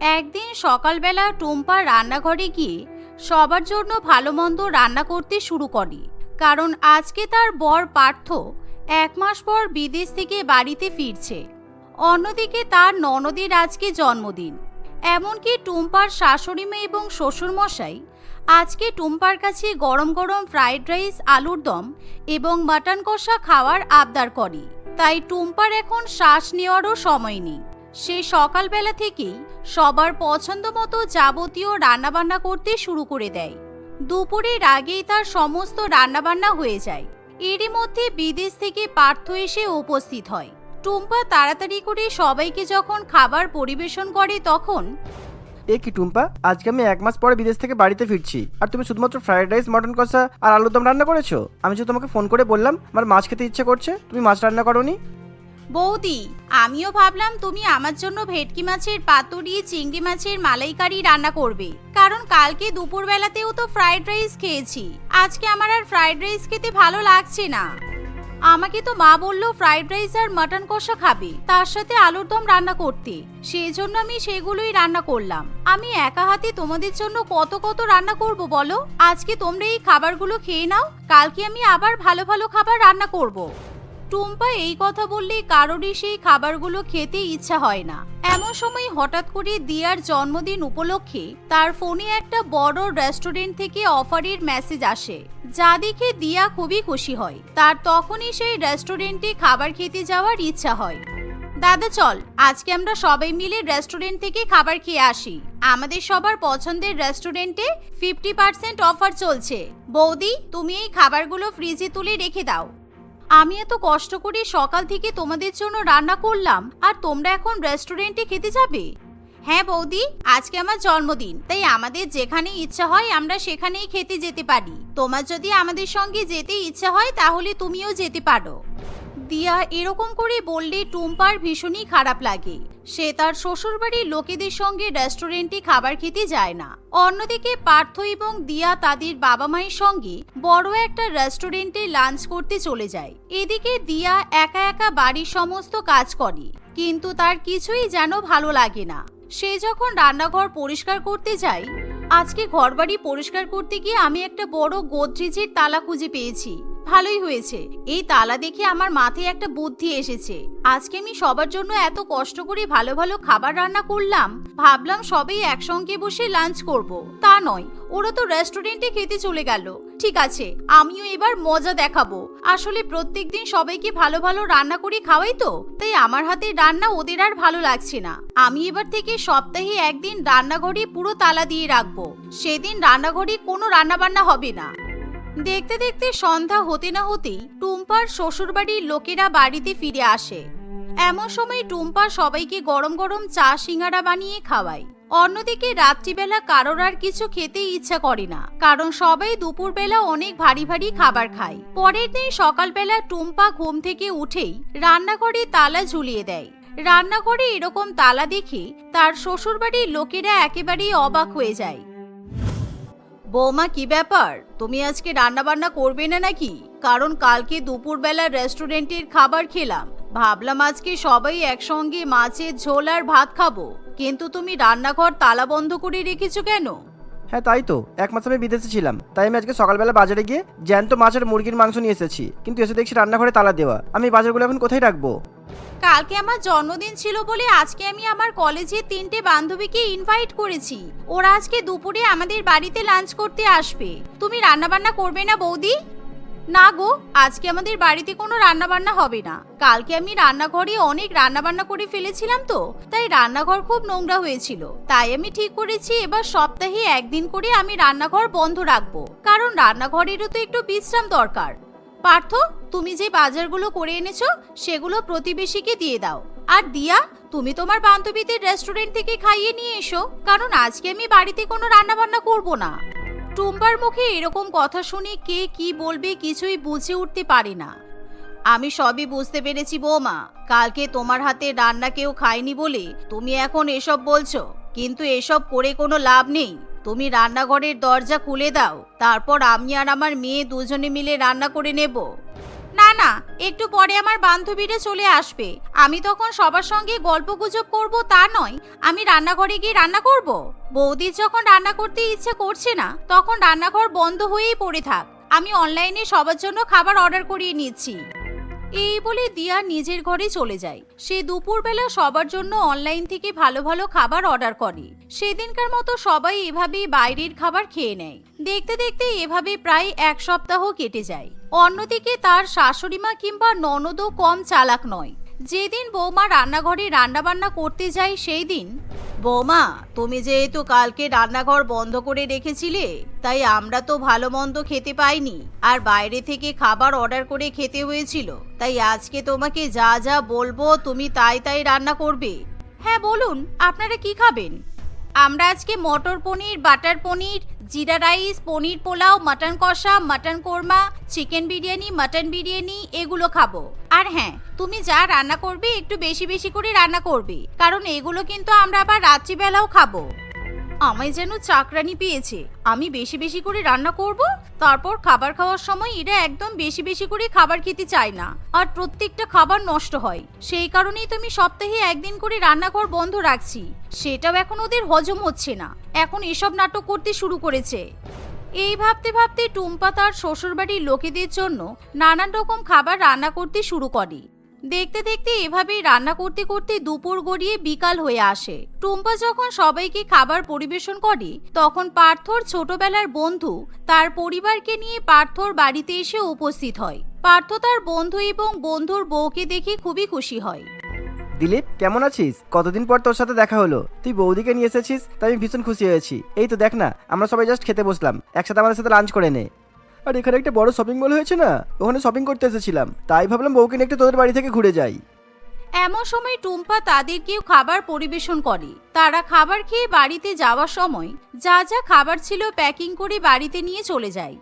একদিন সকালবেলা টুম্পা রান্নাঘরে গিয়ে সবার জন্য ভালো মন্দ রান্না করতে শুরু করে। কারণ আজকে তার বর পার্থ এক মাস পর বিদেশ থেকে বাড়িতে ফিরছে। অন্যদিকে তার ননদের আজকে জন্মদিন। এমনকি টুম্পার শাশুড়ি মেয়ে এবং শ্বশুরমশাই আজকে টুম্পার কাছে গরম গরম ফ্রাইড রাইস, আলুর দম এবং মাটন কষা খাওয়ার আবদার করে। তাই টুম্পার এখন শ্বাস নেওয়ারও সময় নেই। সে সকালবেলা থেকেই সবার পছন্দ মতো যাবতীয় রান্নাবান্না করতে শুরু করে দেয়। দুপুরের আগেই তার সমস্ত রান্নাবান্না হয়ে যায়। এরই মধ্যে বিদেশ থেকে পার্থ এসে উপস্থিত হয়। টুম্পা তাড়াতাড়ি করে সবাইকে যখন খাবার পরিবেশন করে তখন এ কি টুম্পা, আজকে আমি এক মাস পরে বিদেশ থেকে বাড়িতে ফিরছি। আর তুমি শুধুমাত্র ফ্রাইড রাইস, মটন কষা আর আলুর দম রান্না করেছ? আমি যে তোমাকে ফোন করে বললাম, আমার মাছ খেতে ইচ্ছে করছে, তুমি মাছ রান্না করোনি? বৌদি, আমিও ভাবলাম তুমি আমার জন্য ভেটকি মাছের পাতুরি, চিংড়ি মাছের মালাইকারি রান্না করবে। কারণ কালকে দুপুরবেলাতেও তো ফ্রাইড রাইস খেয়েছি। আজকে আমার আর ফ্রাইড রাইস খেতে ভালো লাগছে না। আমাকে তো মা বলল ফ্রাইড রাইস আর মাটন কষা খাবে, তার সাথে আলুর দম রান্না করতে। সেই জন্য আমি সেগুলোই রান্না করলাম। আমি একা হাতে তোমাদের জন্য কত কত রান্না করব বলো? আজকে তোমরা এই খাবারগুলো খেয়ে নাও, কালকে আমি আবার ভালো ভালো খাবার রান্না করব। টুম্পা এই কথা বললে কারোরই সেই খাবারগুলো খেতে ইচ্ছা হয় না। এমন সময় হঠাৎ করে দিয়ার জন্মদিন উপলক্ষে তার ফোনে একটা বড় রেস্টুরেন্ট থেকে অফারের মেসেজ আসে, যা দেখে দিয়া খুবই খুশি হয়। তার তখনই সেই রেস্টুরেন্টে খাবার খেতে যাওয়ার ইচ্ছা হয়। দাদা চল, আজকে আমরা সবাই মিলে রেস্টুরেন্ট থেকে খাবার খেয়ে আসি। আমাদের সবার পছন্দের রেস্টুরেন্টে ফিফটি পার্সেন্ট অফার চলছে। বৌদি, তুমি এই খাবারগুলো ফ্রিজে তুলে রেখে দাও। আমি এত কষ্ট করে সকাল থেকে তোমাদের জন্য রান্না করলাম, আর তোমরা এখন রেস্টুরেন্টে খেতে যাবে? হ্যাঁ বৌদি, আজকে আমার জন্মদিন, তাই আমাদের যেখানে ইচ্ছা হয় আমরা সেখানেই খেতে যেতে পারি। তোমার যদি আমাদের সঙ্গে যেতে ইচ্ছা হয়, তাহলে তুমিও যেতে পারো। দিয়া এরকম করে বললে টুম্পার ভীষণই খারাপ লাগে। সে তার শ্বশুরবাড়ির লোকেদের সঙ্গে রেস্টুরেন্টে খাবার খেতে যায় না। অন্যদিকে পার্থ এবং দিয়া তাদের বাবা মায়ের সঙ্গে বড় একটা রেস্টুরেন্টে লাঞ্চ করতে চলে যায়। এদিকে দিয়া একা একা বাড়ির সমস্ত কাজ করে, কিন্তু তার কিছুই যেন ভালো লাগে না। সে যখন রান্নাঘর পরিষ্কার করতে যায়, আজকে ঘরবাড়ি পরিষ্কার করতে গিয়ে আমি একটা বড় গোদরেজের তালা খুঁজে পেয়েছি। ভালোই হয়েছে। এই তালা দেখে আমার মাথায় একটা বুদ্ধি এসেছে। আজকে আমি সবার জন্য এত কষ্ট করে ভালো ভালো খাবার রান্না করলাম, ভাবলাম সবাই একসঙ্গে বসে লাঞ্চ করব। তা নয়, ওরা তো রেস্টুরেন্টে খেতে চলে গেল। ঠিক আছে, আমিও এবার মজা দেখাবো। আসলে প্রত্যেকদিন সবাইকে ভালো ভালো রান্না করে খাওয়াই তো, তাই আমার হাতে রান্না ওদের আর ভালো লাগছে না। আমি এবার থেকে সপ্তাহে একদিন রান্নাঘরে পুরো তালা দিয়ে রাখব। সেদিন রান্নাঘরে কোনো রান্না বান্না হবে না। দেখতে দেখতে সন্ধ্যা হতে না হতেই টুম্পার শ্বশুরবাড়ির লোকেরা বাড়িতে ফিরে আসে। এমন সময় টুম্পা সবাইকে গরম গরম চা সিঙ্গারা বানিয়ে খাওয়ায়। অন্যদিকে রাত্রিবেলা কারোর আর কিছু খেতে ইচ্ছা করে না, কারণ সবাই দুপুরবেলা অনেক ভারী ভারী খাবার খায়। পরের দিন সকালবেলা টুম্পা ঘুম থেকে উঠেই রান্নাঘরে তালা ঝুলিয়ে দেয়। রান্নাঘরে এরকম তালা দেখে তার শ্বশুরবাড়ির লোকেরা একেবারেই অবাক হয়ে যায়। বৌমা, কি ব্যাপার? তুমি আজকে রান্না বান্না করবে না নাকি? কারণ কালকে দুপুরবেলা রেস্টুরেন্টের খাবার খেলাম। ভাবলাম আজকে সবাই একসঙ্গে মাছের ঝোল আর ভাত খাব। কিন্তু তুমি রান্নাঘর তালা বন্ধ করে রেখেছো কেন? হ্যাঁ তাই তো। এক মাস আমি বিদেশে ছিলাম। তাই আমি আজকে সকালবেলা বাজারে গিয়ে জ্যান্ত মাছ আর মুরগির মাংস নিয়ে এসেছি। কিন্তু এসে দেখছি রান্নাঘরে তালা দেওয়া। আমি বাজারগুলো এখন কোথায় রাখব? কালকে আমার জন্মদিন ছিল বলে আজকে আমি আমার কলেজের তিনটে বান্ধবীকে ইনভাইট করেছি। ওরা আজকে দুপুরে আমাদের বাড়িতে লাঞ্চ করতে আসবে। তুমি রান্না বান্না করবে না বৌদি? না গো, আজকে আমাদের বাড়িতে কোনো রান্না বান্না হবে না। কালকে আমি রান্নাঘরে অনেক রান্না বান্না করে ফেলেছিলাম তো, তাই রান্নাঘর খুব নোংরা হয়েছিল। তাই আমি ঠিক করেছি এবার সপ্তাহে একদিন করে আমি রান্নাঘর বন্ধ রাখব। কারণ রান্নাঘরেরও তো একটু বিশ্রাম দরকার। পার্থ তুমি যে বাজারগুলো করে এনেছো, সেগুলো প্রতিবেশীকে দিয়ে দাও। আর দিয়া, তুমি তোমার বান্ধবীদের রেস্টুরেন্ট থেকে খাইয়ে নিয়ে এসো, কারণ আজকে আমি বাড়িতে কোনো রান্না বান্না করব না। টুম্বার মুখে এরকম কথা শুনে কে কি বলবে কিছুই বুঝে উঠতে পারে না। আমি সবই বুঝতে পেরেছি, বৌমা। কালকে তোমার হাতে রান্না কেউ খায়নি বলে তুমি এখন এসব বলছো, কিন্তু এসব করে কোনো লাভ নেই। তুমি রান্নাঘরের দরজা খুলে দাও, তারপর আমি আর আমার মেয়ে দুজনে মিলে রান্না করে নেব। না না, একটু পরে আমার বান্ধবীরা চলে আসবে। আমি তখন সবার সঙ্গে গল্প গুজব করব তা নয়, আমি রান্নাঘরে গিয়ে রান্না করব। বৌদির যখন রান্না করতে ইচ্ছে করছে না, তখন রান্নাঘর বন্ধ হয়েই পড়ে থাক। আমি অনলাইনে সবার জন্য খাবার অর্ডার করিয়ে নিচ্ছি। এই বলে দিয়া নিজের ঘরে চলে যায়। সে দুপুরবেলা সবার জন্য অনলাইন থেকে ভালো ভালো খাবার অর্ডার করে। সেদিনকার মতো সবাই এভাবেই বাইরের খাবার খেয়ে নেয়। দেখতে দেখতে এভাবে প্রায় এক সপ্তাহ কেটে যায়। অন্যদিকে তার শাশুড়িমা কিংবা ননদও কম চালাক নয়। যেদিন বৌমা রান্নাঘরে রান্নাবান্না করতে যায়, সেই দিন, বৌমা, তুমি যেহেতু কালকে রান্নাঘর বন্ধ করে রেখেছিলে, তাই আমরা তো ভালো মন্দ খেতে পাইনি। আর বাইরে থেকে খাবার অর্ডার করে খেতে হয়েছিল, তাই আজকে তোমাকে যা যা বলব তুমি তাই তাই রান্না করবে। হ্যাঁ বলুন, আপনারা কি খাবেন? আমরা আজকে মটর paneer, butter paneer jeera rice, paneer pulao, mutton কষা, mutton korma, chicken biryani, mutton biryani, এগুলো খাব। আর হ্যাঁ তুমি যা রান্না করবে, একটু বেশি বেশি করে রান্না করবে। কারণ এগুলো কিন্তু আমরা আবার রাত্রিবেলাও খাব। আমায় যেন চাকরানি পেয়েছে। আমি বেশি বেশি করে রান্না করব, তারপর খাবার খাওয়ার সময় এরা একদম বেশি বেশি করে খাবার খেতে চায় না। আর প্রত্যেকটা খাবার নষ্ট হয়। সেই কারণেই তো আমি সপ্তাহে একদিন করে রান্নাঘর বন্ধ রাখছি। সেটাও এখন ওদের হজম হচ্ছে না। এখন এসব নাটক করতে শুরু করেছে। এই ভাবতে ভাবতে টুম্পা তার শ্বশুরবাড়ির লোকেদের জন্য নানান রকম খাবার রান্না করতে শুরু করে। দেখতে দেখতে এভাবেই রান্না করতে করতে দুপুর গড়িয়ে বিকাল হয়ে আসে। টুম্পা যখন সবাইকে খাবার পরিবেশন করে, তখন পার্থর ছোটবেলার বন্ধু তার পরিবারকে নিয়ে পার্থর বাড়িতে এসে উপস্থিত হয়। পার্থ তার বন্ধু এবং বন্ধুর বউকে দেখে খুবই খুশি হয়। দিলীপ, কেমন আছিস? কতদিন পর তোর সাথে দেখা হলো? তুই বৌদিকে নিয়ে এসেছিস, তাই আমি ভীষণ খুশি হয়েছি। এই তো দেখ না, আমরা সবাই জাস্ট খেতে বসলাম। একসাথে আমাদের সাথে লাঞ্চ করে নে। আর এখানে একটা বড় শপিং মল হয়েছে না? ওখানে শপিং করতে এসেছিলাম। তাই ভাবলাম বউকে নিয়ে একটু তোদের বাড়ি থেকে ঘুরে যাই। এমন সময় টুম্পা তাদেরকেও খাবার পরিবেশন করে। তারা খাবার খেয়ে বাড়িতে যাওয়ার সময় যা যা খাবার ছিল প্যাকিং করে বাড়িতে নিয়ে চলে যায়।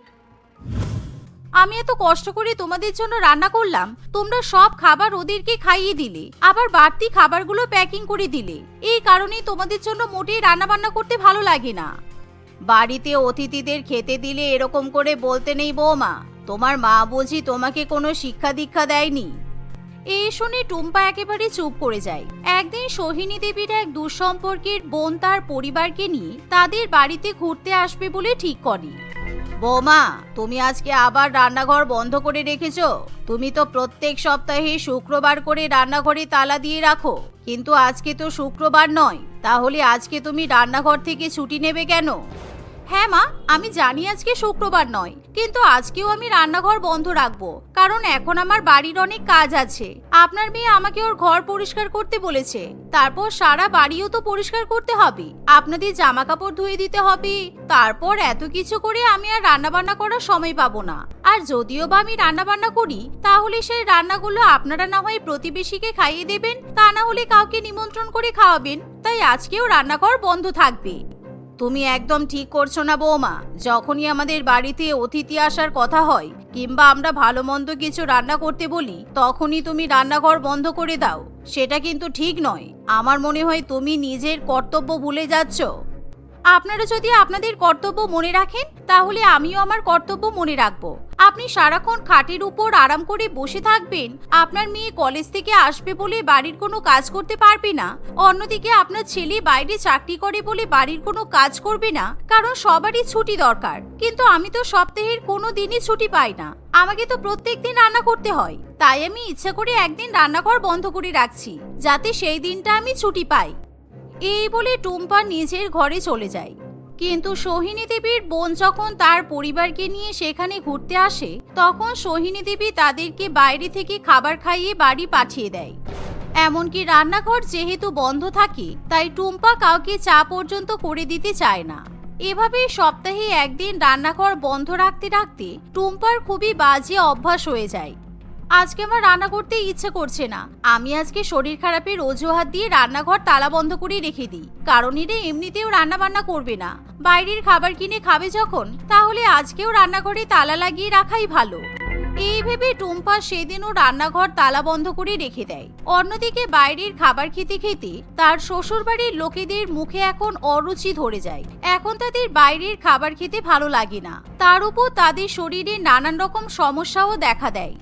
আমি এত কষ্ট করে তোমাদের জন্য রান্না করলাম, তোমরা সব খাবার ওদেরকে খাইয়ে দিলে, আবার বাড়তি খাবারগুলো প্যাকিং করে দিলে। এই কারণেই তোমাদের জন্য মোটেই রান্না বান্না করতে ভালো লাগে না। বাড়িতে অতিথিদের খেতে দিলে এরকম করে বলতে নেই বৌমা। তোমার মা বুঝি তোমাকে কোনো শিক্ষা দীক্ষা দেয়নি। এই শুনে টুম্পা একেবারে চুপ করে যায়। একদিন সোহিনী দেবীর এক দুঃসম্পর্কের বোন তার পরিবারকে নিয়ে তাদের বাড়িতে ঘুরতে আসবে বলে ঠিক করে। বৌমা, তুমি আজকে আবার রান্নাঘর বন্ধ করে রেখেছ। তুমি তো প্রত্যেক সপ্তাহে শুক্রবার করে রান্নাঘরে তালা দিয়ে রাখো। কিন্তু আজকে তো শুক্রবার নয়। তাহলে আজকে তুমি রান্নাঘর থেকে ছুটি নেবে কেন? হ্যাঁ মা, আমি জানি আজকে শুক্রবার নয়, কিন্তু আজকেও আমি রান্নাঘর বন্ধ রাখব, কারণ এখন আমার বাড়ির অনেক কাজ আছে। আপনার মেয়ে আমাকে ওর ঘর পরিষ্কার করতে বলেছে, তারপর সারা বাড়িও তো পরিষ্কার করতে হবে। আপনাদের জামা কাপড় ধুয়ে দিতে হবে, তারপর এত কিছু করে আমি আর রান্না বান্না করার সময় পাবো না। আর যদিও বা আমি রান্না বান্না করি, তাহলে সেই রান্নাগুলো আপনারা না হয় প্রতিবেশীকে খাইয়ে দেবেন, তা না হলে কাউকে নিমন্ত্রণ করে খাওয়াবেন, তাই আজকেও রান্নাঘর বন্ধ থাকবে। তুমি একদম ঠিক করছ না, বৌমা। যখনই আমাদের বাড়িতে অতিথি আসার কথা হয়, কিংবা আমরা ভালো মন্দ কিছু রান্না করতে বলি, তখনই তুমি রান্নাঘর বন্ধ করে দাও। সেটা কিন্তু ঠিক নয়। আমার মনে হয় তুমি নিজের কর্তব্য ভুলে যাচ্ছ। আপনারা যদি আপনাদের কর্তব্য মনে রাখেন, তাহলে আমিও আমার কর্তব্য মনে রাখব। আপনি সারাক্ষণ খাটের উপর আরাম করে বসে থাকবেন, আপনার মেয়ে কলেজ থেকে আসবে বলে বাড়ির কোনো কাজ করতে পারবে না। অন্যদিকে আপনার ছেলে বাইরে চাকরি করে বলে বাড়ির কোনো কাজ করবে না, কারণ সবারই ছুটি দরকার। কিন্তু আমি তো সপ্তাহের কোনো দিনই ছুটি পাই না। আমাকে তো প্রত্যেক দিন রান্না করতে হয়। তাই আমি ইচ্ছা করে একদিন রান্নাঘর বন্ধ করে রাখছি, যাতে সেই দিনটা আমি ছুটি পাই। এই বলে টুম্পা নিজের ঘরে চলে যায়। কিন্তু সোহিনী দেবীর বোন যখন তার পরিবারকে নিয়ে সেখানে ঘুরতে আসে, তখন সোহিনী দেবী তাদেরকে বাইরে থেকে খাবার খাইয়ে বাড়ি পাঠিয়ে দেয়। এমনকি রান্নাঘর যেহেতু বন্ধ থাকে, তাই টুম্পা কাউকে চা পর্যন্ত করে দিতে চায় না। এভাবে সপ্তাহে একদিন রান্নাঘর বন্ধ রাখতে রাখতে টুম্পার খুবই বাজে অভ্যাস হয়ে যায়। আজকে আমার রান্না করতে ইচ্ছে করছে না। আমি আজকে শরীর খারাপের অজুহাত দিয়ে রান্নাঘর তালা বন্ধ করে রেখে দিই। কারণ এরা এমনিতেও রান্না বান্না করবে না। বাইরের খাবার কিনে খাবে যখন, তাহলে আজকেও রান্নাঘরে তালা লাগিয়ে রাখাই ভালো। এই ভেবে টুম্পা সেদিনও রান্নাঘর তালা বন্ধ করে রেখে দেয়। অন্যদিকে বাইরের খাবার খেতে খেতে তার শ্বশুরবাড়ির লোকেদের মুখে এখন অরুচি ধরে যায়। এখন তাদের বাইরের খাবার খেতে ভালো লাগে না। তার উপর তাদের শরীরে নানান রকম সমস্যাও দেখা দেয়।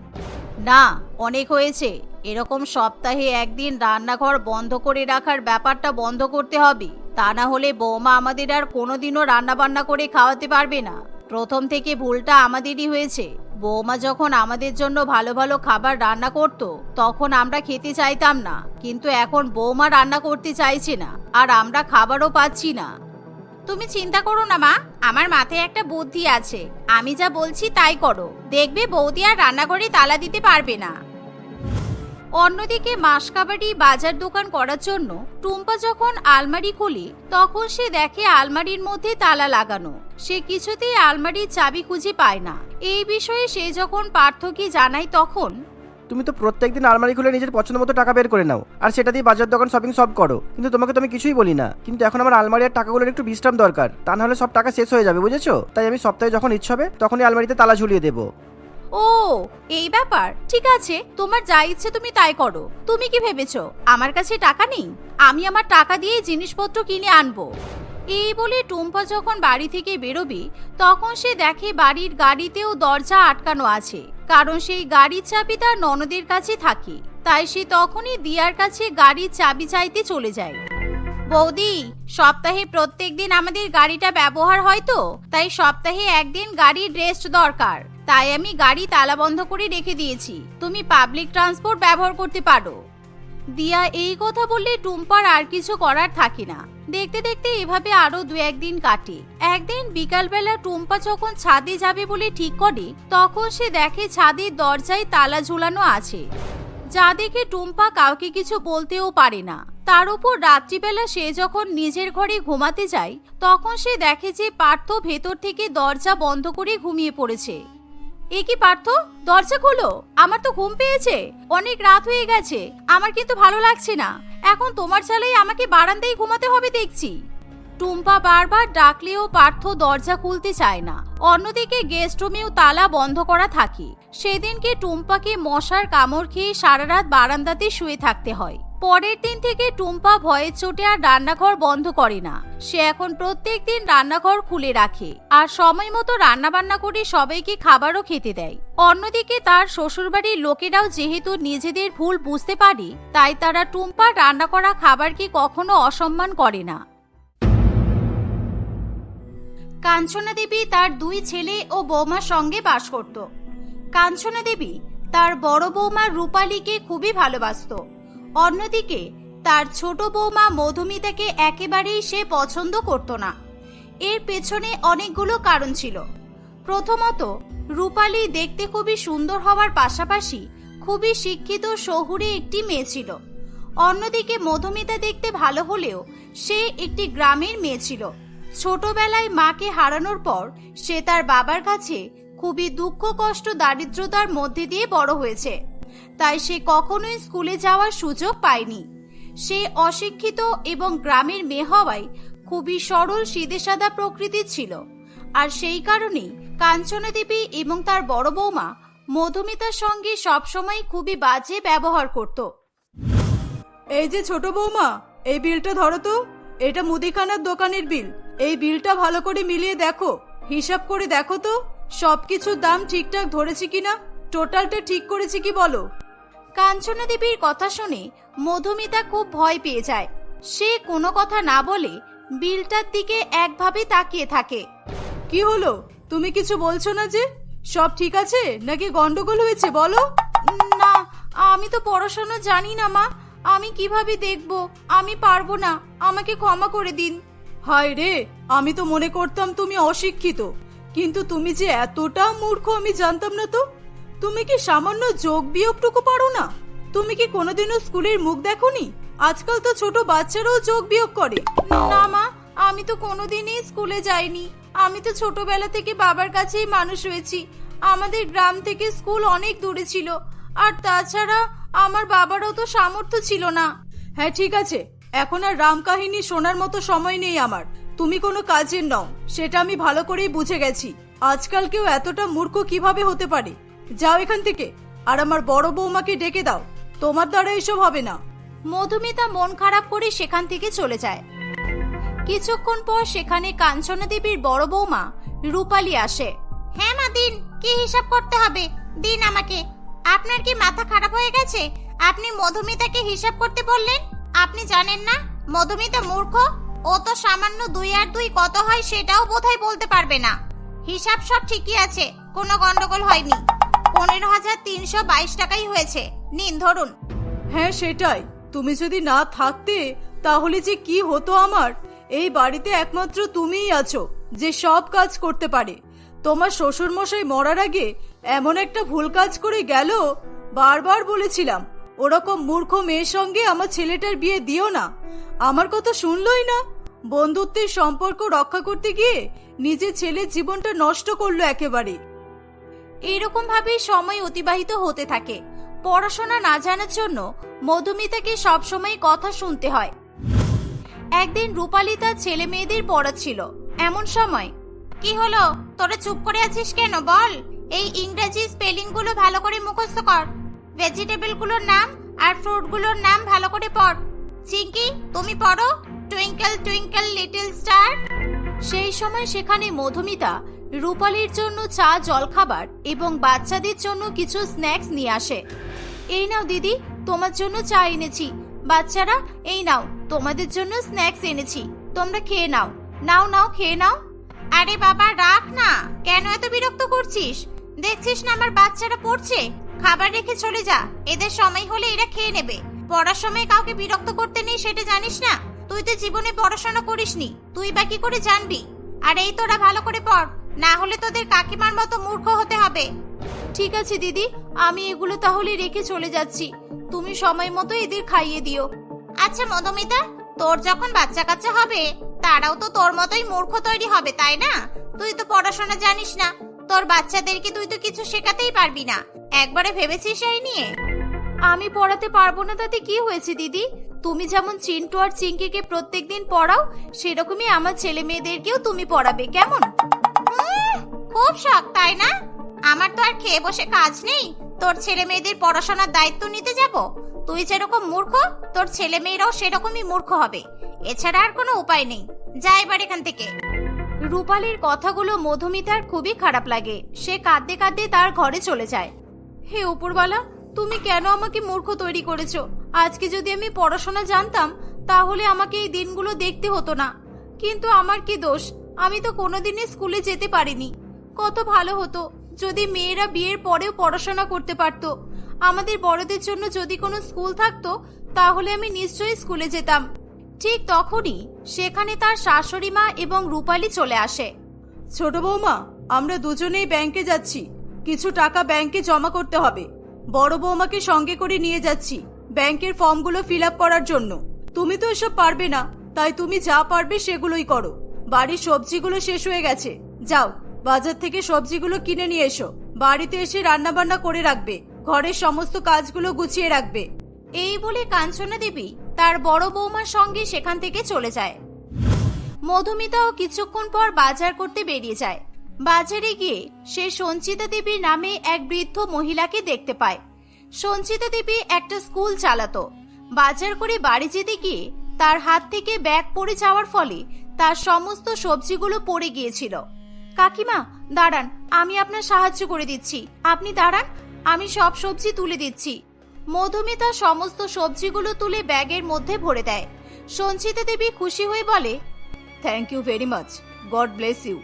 না, অনেক হয়েছে। এরকম সপ্তাহে একদিন রান্নাঘর বন্ধ করে রাখার ব্যাপারটা বন্ধ করতে হবে। তা না হলে বৌমা আমাদের আর কোনোদিনও রান্না বান্না করে খাওয়াতে পারবে না। প্রথম থেকে ভুলটা আমাদেরই হয়েছে। বৌমা যখন আমাদের জন্য ভালো ভালো খাবার রান্না করত, তখন আমরা খেতে চাইতাম না। কিন্তু এখন বৌমা রান্না করতে চাইছে না, আর আমরা খাবারও পাচ্ছি না। তুমি চিন্তা করো না, মা। আমার মাথায় একটা বুদ্ধি আছে। আমি যা বলছি তাই করো। দেখবে বৌদি আর রান্নাঘরে তালা দিতে পারবে না। অন্যদিকে মাসকাবাড়ি বাজার দোকান করার জন্য টুম্পা যখন আলমারি খুলি, তখন সে দেখে আলমারির মধ্যে তালা লাগানো। সে কিছুতেই আলমারির চাবি খুঁজে পায় না। এই বিষয়ে সে যখন পার্থকে জানায় তখন তুমি তো প্রত্যেকদিন আলমারি খুলে নিজের পছন্দ মতো টাকা বের করে নাও। আর সেটা দিয়ে বাজার দোকান শপিং সব করো। কিন্তু তোমাকে তো আমি কিছুই বলি না। কিন্তু এখন আমার আলমারি আর টাকাগুলোর একটু বিশ্রাম দরকার। তা নাহলে সব টাকা শেষ হয়ে যাবে, বুঝেছ? তাই আমি সপ্তাহে যখন ইচ্ছে হবে, তখনই আলমারিতে তালা ঝুলিয়ে দেবো। ও, এই ব্যাপার? ঠিক আছে, তোমার যা ইচ্ছে তুমি তাই করো। তুমি কি ভেবেছো? আমার কাছে টাকা নেই? আমি আমার টাকা দিয়ে জিনিসপত্র কিনে আনব। এই বলে টুম্পা যখন বাড়ি থেকে বেরোবি, তখন সে দেখে বাড়ির গাড়িতেও দরজা আটকানো আছে, কারণ সেই গাড়ির চাবি তার ননদের কাছে থাকে। তাই সে তখনই দিয়ার কাছে গাড়ির চাবি চাইতে চলে যায়। বৌদি, সপ্তাহে প্রত্যেক দিন আমাদের গাড়িটা ব্যবহার হয় তো? তাই সপ্তাহে একদিন গাড়ির রেস্ট দরকার। তাই আমি গাড়ি তালা বন্ধ করে রেখে দিয়েছি। তুমি পাবলিক ট্রান্সপোর্ট ব্যবহার করতে পারো। দিয়া এই কথা বললে টুম্পার আর কিছু করার থাকে না। দেখতে দেখতে এভাবে আরও দু একদিন কাটে। একদিন বিকালবেলা টুম্পা যখন ছাদে যাবে বলে ঠিক করে, তখন সে দেখে ছাদের দরজায় তালা ঝুলানো আছে। যা দেখে টুম্পা কাউকে কিছু বলতেও পারে না। তার উপর রাত্রিবেলা সে যখন নিজের ঘরে ঘুমাতে যায়, তখন সে দেখে যে পার্থ ভেতর থেকে দরজা বন্ধ করে ঘুমিয়ে পড়েছে। এ কি পার্থ? দরজা খোলো! আমার তো ঘুম পেয়েছে! অনেক রাত হয়ে গেছে! আমার কিন্তু ভালো লাগছে না! এখন তোমার চালেই আমাকে বারান্দায় ঘুমাতে হবে দেখছি। টুম্পা বারবার ডাকলেও পার্থ দরজা খুলতে চায় না। অন্যদিকে গেস্ট রুমেও তালা বন্ধ করা থাকে। সেদিনকে টুম্পাকে মশার কামড় খেয়ে সারা রাত বারান্দাতে শুয়ে থাকতে হয়। পরের দিন থেকে টুম্পা ভয়ের চোটে আর রান্নাঘর বন্ধ করে না। সে এখন প্রত্যেক দিন রান্নাঘর খুলে রাখে আর সময় মতো রান্না বান্না করে সবাইকে খাবারও খেতে দেয়। অন্যদিকে তার শ্বশুরবাড়ির লোকেরাও যেহেতু নিজেদের ভুল বুঝতে পারে, তাই তারা টুম্পার রান্না করা খাবারকে কখনো অসম্মান করে না। কাঞ্চনা দেবী তার দুই ছেলে ও বৌমার সঙ্গে বাস করত। কাঞ্চনা দেবী তার বড় বৌমা রূপালীকে খুবই ভালোবাসতো। অন্যদিকে, তার ছোট বৌমা মধুমিতাকে একেবারেই সে পছন্দ করত না। এর পেছনে অনেকগুলো কারণ ছিল। প্রথমত, রূপালী দেখতে খুবই সুন্দর হওয়ার পাশাপাশি খুবই শিক্ষিত শহুরে একটি মেয়ে ছিল। অন্যদিকে, মধুমিতা দেখতে ভালো হলেও সে একটি গ্রামের মেয়ে ছিল। ছোটবেলায় মাকে হারানোর পর সে তার বাবার কাছে খুবই দুঃখ, কষ্ট, দারিদ্রতার মধ্যে দিয়ে বড় হয়েছে। তাই সে কখনোই স্কুলে যাওয়ার সুযোগ পায়নি। সে অশিক্ষিত এবং গ্রামের মেয়ে হওয়ায় খুবই সরল সিধেসাদা প্রকৃতির ছিল। আর সেই কারণেই কাঞ্চনা দেবী এবং তার বড় বৌমা মধুমিতার সঙ্গে সবসময় খুবই বাজে ব্যবহার করত। এই যে ছোট বৌমা, এই বিলটা ধরো তো। এটা মুদিখানার দোকানের বিল। এই বিলটা ভালো করে মিলিয়ে দেখো। হিসাব করে দেখো তো, সবকিছুর দাম ঠিকঠাক ধরেছি কিনা। টোটালটা ঠিক করেছি কি বলো? কাঞ্চনা দেবীর কথা শুনে মধুমিতা খুব ভয় পেয়ে যায়। সে কোনো কথা না বলে বিলটার দিকে একভাবে তাকিয়ে থাকে। কি হলো? তুমি কিছু বলছো না যে? সব ঠিক আছে? নাকি গন্ডগোল হয়েছে বলো? না, আমি তো পড়াশোনা জানি না মা। আমি কীভাবে দেখব? আমি পারব না। আমাকে ক্ষমা করে দিন। হায় রে, আমি তো মনে করতাম তুমি অশিক্ষিত। কিন্তু তুমি যে এতটা মূর্খ আমি জানতাম না তো। তুমি কি সামান্য যোগ বিয়োগটুকু পারো না? তুমি কি কোনোদিনও স্কুলের মুখ দেখোনি? আজকাল তো ছোট বাচ্চারাও যোগ বিয়োগ করে। না মা, আমি তো কোনোদিনই স্কুলে যাইনি। আমি তো ছোটবেলা থেকে বাবার কাছেই মানুষ হয়েছি। আমাদের গ্রাম থেকে স্কুল অনেক দূরে ছিল। আর তাছাড়া আমার বাবারও তো সামর্থ্য ছিল না। হ্যাঁ ঠিক আছে। এখন আর রাম কাহিনী শোনার মতো সময় নেই আমার। তুমি কোনো কাজের নও। সেটা আমি ভালো করেই বুঝে গেছি। আজকাল কেউ এতটা মূর্খ কীভাবে হতে পারে? যাও এখান থেকে। আর আমার বড় বৌমাকে ডেকে দাও। তোমার দ্বারা এসব হবে না। মধুমিতা মন খারাপ করে সেখান থেকে চলে যায়। কিছুক্ষণ পর সেখানে কাঞ্চনা দেবীর বড় বৌমা রূপালী আসে। হ্যাঁ মা দিন। কি হিসাব করতে হবে? দিন আমাকে। আপনার কি মাথা খারাপ হয়ে গেছে? আপনি মধুমিতাকে হিসাব করতে বললেন? আপনি জানেন না? মধুমিতা মূর্খ। ও তো সামান্য দুই আর দুই কত হয় সেটাও বোধহয় বলতে পারবে না। হিসাব সব ঠিকই আছে। কোনো গন্ডগোল হয়নি। পনেরো হাজার তিনশো বাইশ টাকাই হয়েছে। নিন, ধরুন। হ্যাঁ সেটাই। তুমি যদি না থাকতে, তাহলে যে কি হতো আমার? এই বাড়িতে একমাত্র তুমিই আছো, যে সব কাজ করতে পারে। তোমার শ্বশুর মশাই মরার আগে এমন একটা ভুল কাজ করে গেল, বারবার বলেছিলাম, ওরকম মূর্খ মেয়ের সঙ্গে আমার ছেলেটার বিয়ে দিও না। আমার কথা শুনলই না। বন্ধুত্বের সম্পর্ক রক্ষা করতে গিয়ে নিজের ছেলের জীবনটা নষ্ট করল একেবারে। এইরকম ভাবেই সময় অতিবাহিত হতে থাকে। পড়াশোনা না জানার জন্য মধুমিতাকে সবসময় কথা শুনতে হয়। একদিন রূপালী তার ছেলে মেয়েদের পড়াচ্ছিল। এমন সময়, কি হলো? তোরা চুপ করে আছিস কেন বল? এই ইংরেজি স্পেলিংগুলো ভালো করে মুখস্থ কর। ভেজিটেবলগুলোর নাম আর ফ্রুটগুলোর নাম ভালো করে পড়। চিঙ্কি, তুমি পড়ো। Twinkle twinkle, little star. সেই সময় সেখানে মধুমিতা রূপালীর জন্য চা, জলখাবার এবং বাচ্চাদের জন্য কিছু স্ন্যাক্স নিয়ে আসে। এই নাও দিদি, তোমার জন্য চা এনেছি। বাচ্চারা, এই নাও, তোমাদের জন্য স্ন্যাক্স এনেছি। তোমরা খেয়ে নাও। নাও নাও, খেয়ে নাও। আরে বাবা, রাখ না। কেন এত বিরক্ত করছিস? দেখছিস না আমার বাচ্চারা পড়ছে? খাবার রেখে চলে যা। এদের সময় হলে এরা খেয়ে নেবে। পড়ার সময় কাউকে বিরক্ত করতে নেই, সেটা জানিস না? তুই তো জীবনে পড়াশোনা করিসনি। তুই বা কি করে জানবি? আর এই তোরা ভালো করে পড়। না হলে তোদের কাকিমার মতো মূর্খ হতে হবে। ঠিক আছে, দিদি। আমি এগুলো তাহলে রেখে চলে যাচ্ছি। তুমি সময় মতো এদের খাইয়ে দিও। আচ্ছা মধুমিতা, তোর যখন বাচ্চা কাচ্চা হবে, তারাও তো তোর মতোই মূর্খ তৈরি হবে, তাই না? তুই তো পড়াশোনা জানিস না। তোর বাচ্চাদেরকে তুই তো কিছু শেখাতেই পারবি না। একবারে ভেবেছিস এই নিয়ে? আমি পড়াতে পারব না, তাতে কি হয়েছে, দিদি? তুমি যেমন চিন্টু আর চিঙ্কিকে প্রত্যেকদিন পড়াও, সেরকমই আমার ছেলে মেয়েদেরকেও তুমি পড়াবে, কেমন? খুব শখ, তাই না? আমার তো আর খেয়ে বসে কাজ নেই। তোর ছেলে মেয়েদের পড়াশোনার দায়িত্ব নিতে যাব? তুই যেরকম মূর্খ, তোর ছেলে মেয়েরাও সেরকমই মূর্খ হবে। এছাড়া আর কোনো উপায় নেই। যা এবার এখান থেকে। রূপালীর কথাগুলো মধুমিতার খুবই খারাপ লাগে। সে কাঁদতে কাঁদতে তার ঘরে চলে যায়। হে উপরওয়ালা, তুমি কেন আমাকে মূর্খ তৈরি করেছ? আজকে যদি আমি পড়াশোনা জানতাম, তাহলে আমাকে এই দিনগুলো দেখতে হতো না। কিন্তু আমার কি দোষ? আমি তো কোনোদিনই স্কুলে যেতে পারিনি। কত ভালো হতো যদি মেয়েরা বিয়ের পরেও পড়াশোনা করতে পারতো। আমাদের বড়দের জন্য যদি কোনো স্কুল থাকতো, তাহলে আমি নিশ্চয়ই স্কুলে যেতাম। ঠিক তখনই সেখানে তার শাশুড়ি মা এবং রূপালী চলে আসে। ছোট বৌমা, আমরা দুজনেই ব্যাংকে যাচ্ছি। কিছু টাকা ব্যাংকে জমা করতে হবে। বড় বৌমাকে সঙ্গে করে নিয়ে যাচ্ছি ব্যাংকের ফর্মগুলো ফিল করার জন্য। তুমি তো এসব পারবে না, তাই তুমি যা পারবে সেগুলোই করো। বাড়ির সবজিগুলো শেষ হয়ে গেছে। যাও। বাজার থেকে সবজিগুলো কিনে নিয়ে এসো। বাড়িতে এসে রান্না বান্না করে রাখবে। ঘরের সমস্ত কাজগুলো গুছিয়ে রাখবে। এই বলে কাঞ্চনা দেবী তার বড় বৌমার সঙ্গে সেখান থেকে চলে যায়। মধুমিতাও কিছুক্ষণ পর বাজার করতে বেরিয়ে যায়। বাজারে গিয়ে সে সঞ্চিতা দেবীর নামে এক বৃদ্ধ মহিলাকে দেখতে পায়। সঞ্চিতা দেবী একটা স্কুল চালাতো। বাজার করে বাড়ি যেতে গিয়ে তার হাত থেকে ব্যাগ পড়ে যাওয়ার ফলে তার সমস্ত সবজিগুলো পড়ে গিয়েছিল। কাকিমা, দাঁড়ান, আমি আপনার সাহায্য করে দিচ্ছি। আপনি দাঁড়ান, আমি সব সবজি তুলে দিচ্ছি। মধুমিতা সমস্ত সবজিগুলো তুলে ব্যাগের মধ্যে ভরে দেয়। সঞ্চিতা দেবী খুশি হয়ে বলে thank you very much God bless you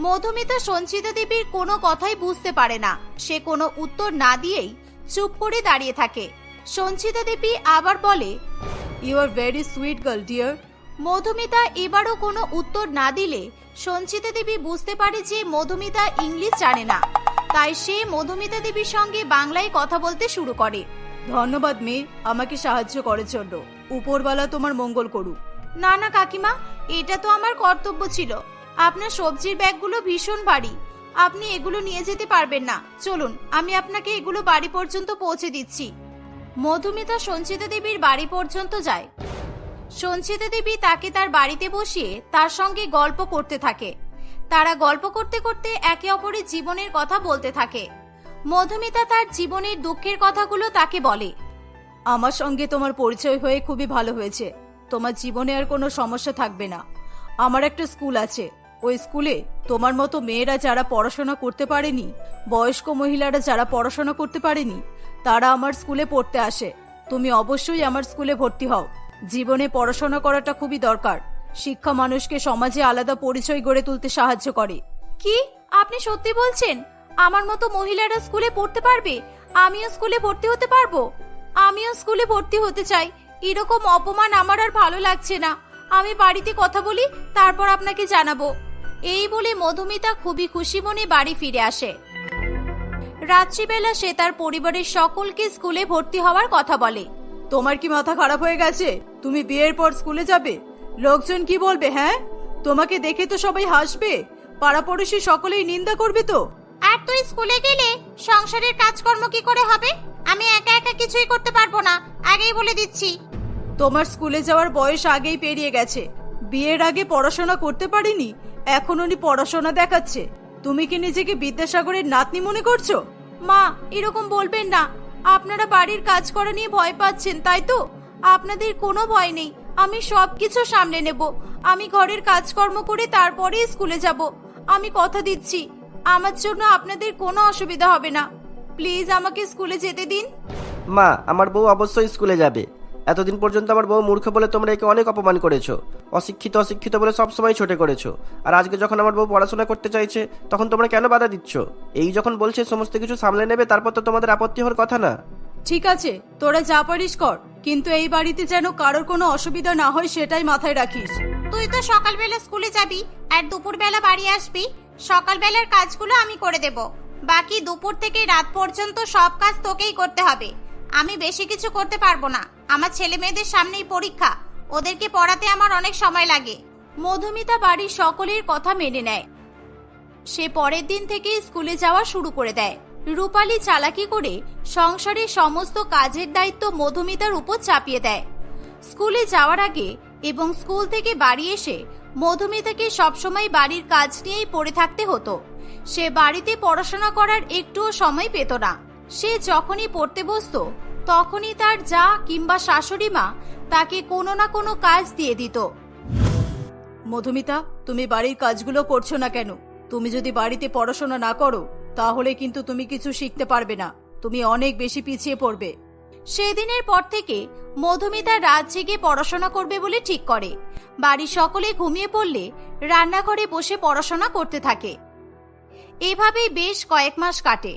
Madhumita Sanchita দেবীর কোনো কথাই বুঝতে পারে না। সে কোনো উত্তর না দিয়েই চুপ করে দাঁড়িয়ে থাকে। সঞ্চিতা দেবী আবার বলে you are very sweet girl dear Madhumita এবারও কোনো উত্তর না দিলে সঞ্চিতা দেবী বুঝতে পারে যে মধুমিতা ইংলিশ জানে না। তাই সে মধুমিতা দেবীর সঙ্গে বাংলায় কথা বলতে শুরু করে। ধন্যবাদ মেয়ে আমাকে সাহায্য করার জন্য। উপরওয়ালা তোমার মঙ্গল করুক। না না কাকিমা এটা তো আমার কর্তব্য ছিল। আপনার সবজির ব্যাগগুলো ভীষণ ভারী। আপনি এগুলো নিয়ে যেতে পারবেন না। চলুন আমি আপনাকে এগুলো বাড়ি পর্যন্ত পৌঁছে দিচ্ছি। মধুমিতা সঞ্চিতা দেবীর বাড়ি পর্যন্ত যায়। সঞ্চিতা দেবী তাকে তার বাড়িতে বসিয়ে তার সঙ্গে গল্প করতে থাকে। তারা গল্প করতে করতে একে অপরের জীবনের কথা বলতে থাকে। মধুমিতা তার জীবনের দুঃখের কথাগুলো তাকে বলে। আমার সঙ্গে তোমার পরিচয় হয়ে খুবই ভালো হয়েছে। তোমার জীবনে আর কোনো সমস্যা থাকবে না। আমার একটা স্কুল আছে। ওই স্কুলে তোমার মতো মেয়েরা যারা পড়াশোনা করতে পারেনি, বয়স্ক মহিলারা যারা পড়াশোনা করতে পারেনি, তারা আমার স্কুলে পড়তে আসে। তুমি অবশ্যই আমার স্কুলে ভর্তি হও। জীবনে পড়াশোনা করাটা খুবই দরকার। শিক্ষা মানুষকে সমাজে আলাদা পরিচয় গড়ে তুলতে সাহায্য করে। কি? আপনি সত্যি বলছেন? আমার মতো মহিলারা স্কুলে পড়তে পারবে? আমিও স্কুলে ভর্তি হতে পারব? আমিও স্কুলে ভর্তি হতে চাই। এরকম অপমান আমার আর ভালো লাগছে না। আমি বাড়িতে কথা বলি, তারপর আপনাকে জানাব। এই বলে মধুমিতা খুবই খুশি মনে বাড়ি ফিরে আসে। রাত্রিবেলা সে তার পরিবারের সকলকে স্কুলে ভর্তি হওয়ার কথা বলে। তোমার কি মাথা খারাপ হয়ে গেছে? তুমি বিয়ের পর স্কুলে যাবে? লোকজন কি বলবে হ্যাঁ? তোমাকে দেখে তো সবাই হাসবে। পাড়াপড়শি সকলেই নিন্দা করবে তো। আর তুই স্কুলে গেলে সংসারের কাজকর্ম কি করে হবে? আমি একা একা কিছুই করতে পারব না। আগেই বলে দিচ্ছি। তোমার স্কুলে যাওয়ার বয়স আগেই পেরিয়ে গেছে। বিয়ের আগে পড়াশোনা করতে পারিনি এখন উনি পড়াশোনা দেখাচ্ছে। তুমি কি নিজেকে বিদ্যাসাগরের নাতনি মনে করছ? মা এরকম বলবেন না। আপনারা বাড়ির কাজ করা নিয়ে ভয় পাচ্ছেন, তাই তো? আপনাদের কোনো ভয় নেই। আমি সব কিছু সামলে নেব। আমি ঘরের কাজকর্ম করে তারপরে স্কুলে যাব। আমি কথা দিচ্ছি। আমার জন্য আপনাদের কোনো অসুবিধা হবে না। প্লিজ আমাকে স্কুলে যেতে দিন। মা, আমার বউ অবশ্যই স্কুলে যাবে। এতদিন পর্যন্ত আমার বউ মূর্খ বলে তোমরা একে অনেক অপমান করেছ। অশিক্ষিত অশিক্ষিত বলে সবসময় ছোটে করেছ। আর আজকে যখন আমার বউ পড়াশোনা করতে চাইছে তখন তোমরা কেন বাধা দিচ্ছ? এই যখন বলছে সমস্ত কিছু সামলে নেবে তারপর তো তোমাদের আপত্তি হওয়ার কথা না। ঠিক আছে তোরা যা পারিস কর। কিন্তু এই বাড়িতে যেন কারোর কোনো অসুবিধা না হয় সেটাই মাথায় রাখিস। তুই তো সকালবেলা স্কুলে যাবি আর দুপুরবেলা বাড়ি আসবি। সকালবেলার কাজগুলো আমি করে দেব। বাকি দুপুর থেকে রাত পর্যন্ত সব কাজ তোকেই করতে হবে। আমি বেশি কিছু করতে পারব না। আমার ছেলে মেয়েদের সামনেই পরীক্ষা। ওদেরকে পড়াতে আমার অনেক সময় লাগে। মধুমিতা বাড়ির সকলের কথা মেনে নেয়। সে পরের দিন থেকে স্কুলে যাওয়া শুরু করে দেয়। রূপালী চালাকি করে সংসারের সমস্ত কাজের দায়িত্ব মধুমিতার উপর চাপিয়ে দেয়। স্কুলে যাওয়ার আগে এবং স্কুল থেকে বাড়ি এসে মধুমিতাকে সবসময় বাড়ির কাজ নিয়েই পড়ে থাকতে হতো। সে বাড়িতে পড়াশোনা করার একটুও সময় পেত না। সে যখনই পড়তে বসতো, তখনই তার যা কিংবা শাশুড়ি মা তাকে কোনো না কোনো কাজ দিয়ে দিত। মধুমিতা, তুমি বাড়ির কাজগুলো করছ না কেন? তুমি যদি বাড়িতে পড়াশোনা না করো, তাহলে কিন্তু তুমি কিছু শিখতে পারবে না। তুমি অনেক বেশি পিছিয়ে পড়বে। সেদিনের পর থেকে মধুমিতা রাত জেগে পড়াশোনা করবে বলে ঠিক করে। বাড়ির সকলে ঘুমিয়ে পড়লে রান্নাঘরে বসে পড়াশোনা করতে থাকে। এভাবেই বেশ কয়েক মাস কাটে।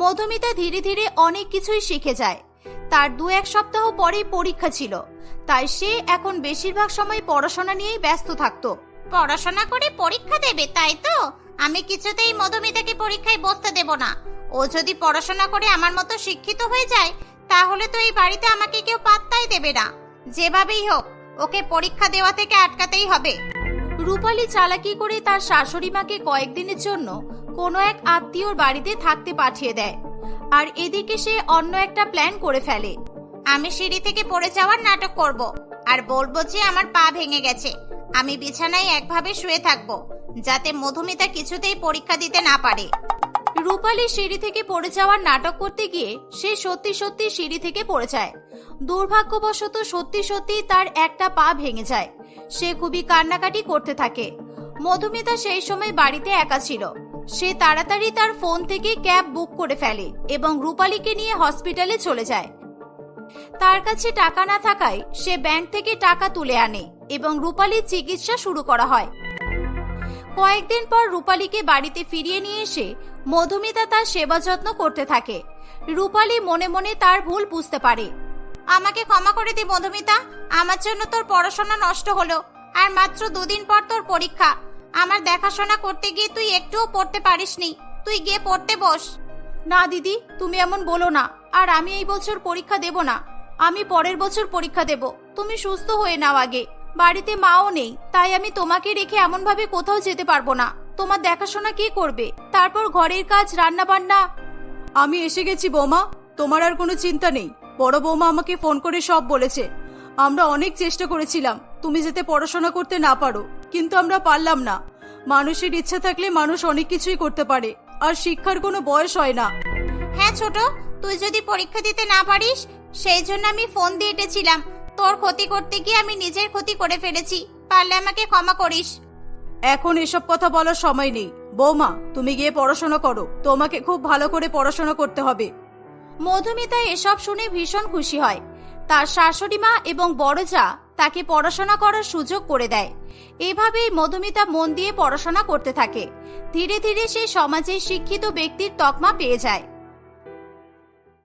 মধুমিতা ধীরে ধীরে অনেক কিছুই শিখে যায়। তার দু এক সপ্তাহ পরেই পরীক্ষা ছিল। তাই সে এখন বেশিরভাগ সময় পড়াশোনা নিয়েই ব্যস্ত থাকতো। পড়াশোনা করে পরীক্ষা দেবে তাই তো? আমি কিছুতেই মধুমিতাকে পরীক্ষায় বসতে দেব না। ও যদি পড়াশোনা করে আমার মতো শিক্ষিত হয়ে যায় তাহলে তো এই বাড়িতে আমাকে কেউ পাত্তাই দেবে না। যেভাবেই হোক ওকে পরীক্ষা দেওয়া থেকে আটকাতেই হবে। রূপালী চালাকি করে তার শাশুড়ি মাকে কয়েকদিনের জন্য কোনো এক আত্মীয়র বাড়িতে থাকতে পাঠিয়ে দেয়। আর এদিকে সে অন্য একটা প্ল্যান করে ফেলে। আমি সিঁড়ি থেকে পড়ে যাওয়ার নাটক করব আর বলব যে আমার পা ভেঙে গেছে। আমি বিছানায় একভাবে শুয়ে থাকব যাতে মধুমিতা কিছুতেই পরীক্ষা দিতে না পারে। রূপালি সিঁড়ি থেকে পড়ে যাওয়ার নাটক করতে গিয়ে সে সত্যি সত্যি সিঁড়ি থেকে পড়ে যায়। দুর্ভাগ্যবশত সত্যি সত্যি তার একটা পা ভেঙে যায়। সে খুবই কান্নাকাটি করতে থাকে। মধুমিতা সেই সময় বাড়িতে একা ছিল। সে তাড়াতাড়ি তার ফোন থেকে ক্যাব বুক করে ফেলে এবং রূপালীকে নিয়ে হসপিটালে চলে যায়। তার কাছে টাকা না থাকায় সে ব্যাংক থেকে টাকা তুলে আনে এবং রূপালীর চিকিৎসা শুরু করা হয়। কয়েকদিন পর রূপালীকে বাড়িতে ফিরিয়ে নিয়ে এসে মধুমিতা তার সেবা যত্ন করতে থাকে। রূপালী মনে মনে তার ভুল বুঝতে পারে। আমাকে ক্ষমা করে দে মধুমিতা, আমার জন্য তোর পড়াশোনা নষ্ট হলো, আর মাত্র দুদিন পর তোর পরীক্ষা আমার দেখাশোনা করতে গিয়ে তুই একটুও পড়তে পারিসনি। তুই গিয়ে পড়তে বস। না দিদি তুমি এমন বলো না। আর আমি এই বছর পরীক্ষা দেব না। আমি পরের বছর পরীক্ষা দেব। তুমি সুস্থ হয়ে নাও আগে। বাড়িতে মাও নেই তাই আমি তোমাকে রেখে এমন ভাবে কোথাও যেতে পারব না। তোমার দেখাশোনা কে করবে? তারপর ঘরের কাজ রান্না বান্না আমি এসে গেছি বৌমা। তোমার আর কোনো চিন্তা নেই। বড় বৌমা আমাকে ফোন করে সব বলেছে। আমরা অনেক চেষ্টা করেছিলাম। তুমি যাতে পড়াশোনা করতে না পারো। কিন্তু আমরা পারলাম না। মানুষের ইচ্ছা থাকলে মানুষ অনেক কিছুই করতে পারে আর শিক্ষার কোনো বয়স হয় না। হ্যাঁ ছোট তুই যদি পরীক্ষা দিতে না পারিস সেই জন্য আমি ফোন দিয়ে এটেছিলাম। তোর ক্ষতি করতে গিয়ে আমি নিজের ক্ষতি করে ফেলেছি পারলে আমাকে ক্ষমা করিস। এখন এসব কথা বলার সময় নেই। বৌমা তুমি গিয়ে পড়াশোনা করো। তোমাকে খুব ভালো করে পড়াশোনা করতে হবে। মধুমিতা এসব শুনে ভীষণ খুশি হয়। তার শাশুড়ি মা এবং বড় যা তাকে পড়াশোনা করার সুযোগ করে দেয়। এভাবেই মধুমিতা মন দিয়ে পড়াশোনা করতে থাকে। ধীরে ধীরে সে সমাজে শিক্ষিত ব্যক্তির তকমা পেয়ে যায়।